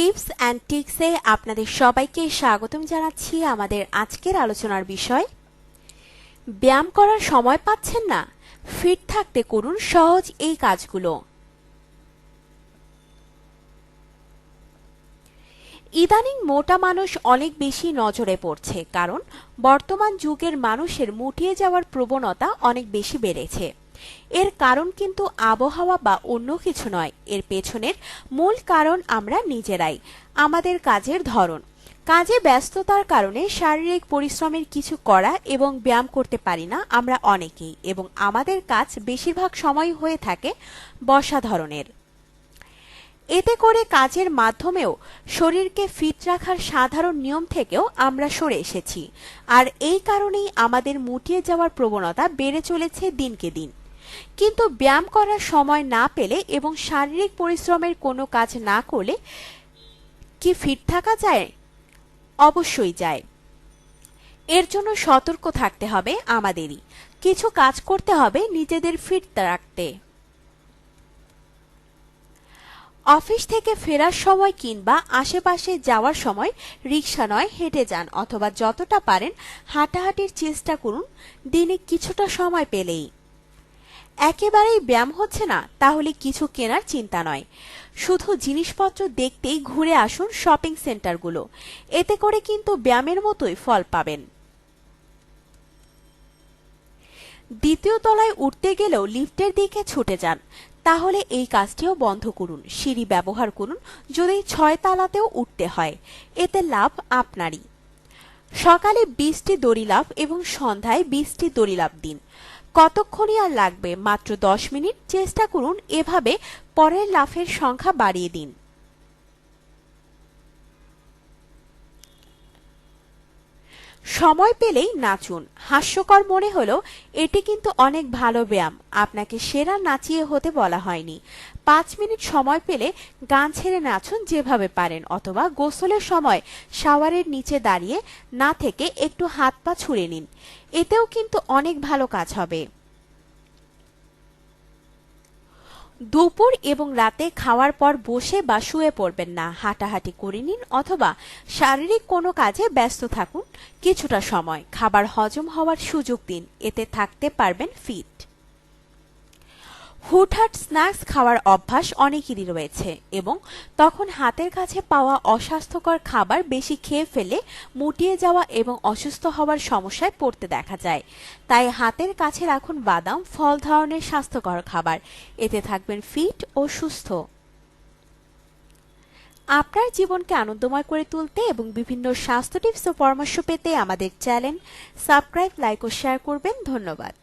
Tips and টিক্সে আপনাদের সবাইকে স্বাগতম জানাচ্ছি আমাদের আজকের আলোচনার বিষয়। ব্যায়াম করার সময় পাচ্ছেন না, ফিট থাকতে করুন সহজ এই কাজগুলো। ইদানিং মোটা মানুষ অনেক বেশি নজরে পড়ছে, কারণ বর্তমান যুগের মানুষের মুটিয়ে যাওয়ার প্রবণতা অনেক বেশি বেড়েছে। এর কারণ কিন্তু আবহাওয়া বা অন্য কিছু নয়। এর পেছনের মূল কারণ আমরা নিজেরাই, আমাদের কাজের ধরন। কাজে ব্যস্ততার কারণে শারীরিক পরিশ্রমের কিছু করা এবং ব্যায়াম করতে পারি না আমরা অনেকেই এবং আমাদের কাজ বেশিরভাগ সময় হয়ে থাকে বসা ধরনের। এতে করে কাজের মাধ্যমেও শরীরকে ফিট রাখার সাধারণ নিয়ম থেকেও আমরা সরে এসেছি। আর এই কারণেই আমাদের মুটিয়ে যাওয়ার প্রবণতা বেড়ে চলেছে দিনকে দিন। কিন্তু ব্যায়াম করার সময় না পেলে এবং শারীরিক পরিশ্রমের কোনো কাজ না করলে কি ফিট থাকা যায়? অবশ্যই যায়। এর জন্য সতর্ক থাকতে হবে আমাদেরই। কিছু কাজ করতে হবে নিজেদের ফিট রাখতে। অফিস থেকে ফেরার সময় কিংবা আশেপাশে যাওয়ার সময় রিক্সা নয়, হেঁটে যান অথবা যতটা পারেন হাঁটাহাঁটির চেষ্টা করুন। দিনে কিছুটা সময় পেলেই। একেবারেই ব্যায়াম হচ্ছে না, তাহলে কিছু কেনার চিন্তা নয়। শুধু জিনিসপত্র দেখতেই ঘুরে আসুন শপিং সেন্টারগুলো। এতে করে কিন্তু ব্যায়ামের মতোই ফল পাবেন। দ্বিতীয় তলায় উঠতে গেলেও লিফটের দিকে ছুটে যান। তাহলে এই কাজটিও বন্ধ করুন, সিঁড়ি ব্যবহার করুন, যদি ছয় তালাতেও উঠতে হয়। এতে লাভ আপনারই। সকালে বিশটি দড়ি লাভ এবং সন্ধ্যায় বিশটি দড়ি লাভ দিন। কতক্ষণই আর লাগবে? মাত্র দশ মিনিট? চেষ্টা করুন এভাবে পরের লাফের সংখ্যা বাড়িয়ে দিন। সময় পেলেই নাচুন। হাস্যকর মনে হলো এটি কিন্তু অনেক ভালো ব্যায়াম। আপনাকে সেরা নাচিয়ে হতে বলা হয়নি। পাঁচ মিনিট সময় পেলে গান ছেড়ে নাচুন যেভাবে পারেন অথবা গোসলের সময় শাওয়ারের নিচে দাঁড়িয়ে না থেকে একটু হাত পা ছুঁড়ে নিন। এতেও কিন্তু অনেক ভালো কাজ হবে। দুপুর এবং রাতে খাওয়ার পর বসে বা শুয়ে পড়বেন না। হাঁটাহাঁটি করে নিন অথবা শারীরিক কোনো কাজে ব্যস্ত থাকুন। কিছুটা সময়, খাবার হজম হওয়ার সুযোগ দিন। এতে থাকতে পারবেন ফিট হুটহাট স্ন্যাক্স খাওয়ার অভ্যাস অনেকেরই রয়েছে এবং তখন হাতের কাছে পাওয়া অস্বাস্থ্যকর খাবার বেশি খেয়ে ফেলে মুটিয়ে যাওয়া এবং অসুস্থ হওয়ার সমস্যায় পড়তে দেখা যায়। তাই হাতের কাছে রাখুন বাদাম ফল ধরনের স্বাস্থ্যকর খাবার। এতে থাকবেন ফিট ও সুস্থ। আপনার জীবনকে আনন্দময় করে তুলতে এবং বিভিন্ন স্বাস্থ্য টিপস ও পরামর্শ পেতে আমাদের চ্যানেল সাবস্ক্রাইব, লাইক ও শেয়ার করবেন। ধন্যবাদ।